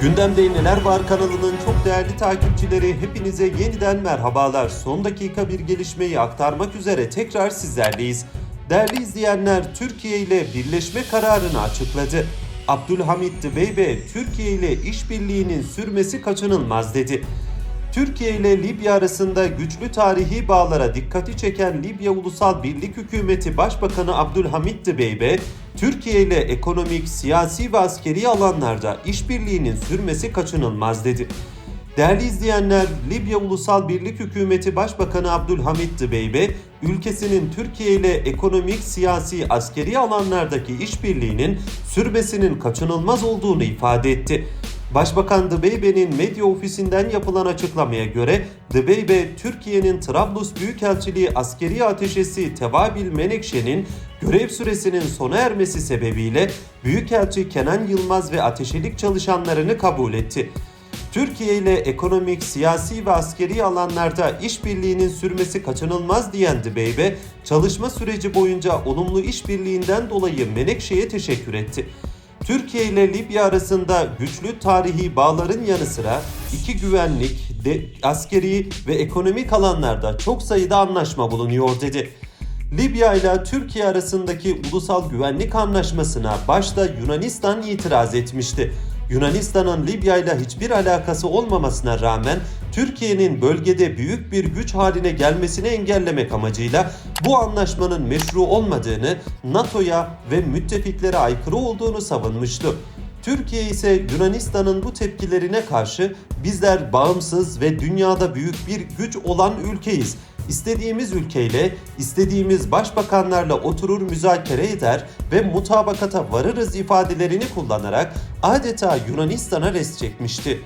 Gündemde Neler Var kanalının çok değerli takipçileri hepinize yeniden merhabalar. Son dakika bir gelişmeyi aktarmak üzere tekrar sizlerleyiz. Değerli izleyenler Türkiye ile birleşme kararını açıkladı. Abdülhamit Dibeybe Türkiye ile işbirliğinin sürmesi kaçınılmaz dedi. Türkiye ile Libya arasında güçlü tarihi bağlara dikkati çeken Libya Ulusal Birlik Hükümeti Başbakanı Abdülhamit Dibeybe, Türkiye ile ekonomik, siyasi ve askeri alanlarda işbirliğinin sürmesi kaçınılmaz dedi. Değerli izleyenler, Libya Ulusal Birlik Hükümeti Başbakanı Abdülhamit Dibeybe, ülkesinin Türkiye ile ekonomik, siyasi, askeri alanlardaki işbirliğinin sürmesinin kaçınılmaz olduğunu ifade etti. Başbakan Dibeybe'nin medya ofisinden yapılan açıklamaya göre Dibeybe, Türkiye'nin Trablus Büyükelçiliği askeri ateşesi Tevabil Menekşe'nin görev süresinin sona ermesi sebebiyle Büyükelçi Kenan Yılmaz ve ateşelik çalışanlarını kabul etti. Türkiye ile ekonomik, siyasi ve askeri alanlarda işbirliğinin sürmesi kaçınılmaz diyen Dibeybe, çalışma süreci boyunca olumlu işbirliğinden dolayı Menekşe'ye teşekkür etti. Türkiye ile Libya arasında güçlü tarihi bağların yanı sıra iki güvenlik, de, askeri ve ekonomik alanlarda çok sayıda anlaşma bulunuyor dedi. Libya ile Türkiye arasındaki ulusal güvenlik anlaşmasına başta Yunanistan itiraz etmişti. Yunanistan'ın Libya ile hiçbir alakası olmamasına rağmen Türkiye'nin bölgede büyük bir güç haline gelmesini engellemek amacıyla bu anlaşmanın meşru olmadığını, NATO'ya ve müttefiklere aykırı olduğunu savunmuştu. Türkiye ise Yunanistan'ın bu tepkilerine karşı bizler bağımsız ve dünyada büyük bir güç olan ülkeyiz. İstediğimiz ülkeyle, istediğimiz başbakanlarla oturur müzakere eder ve mutabakata varırız ifadelerini kullanarak adeta Yunanistan'a res çekmişti.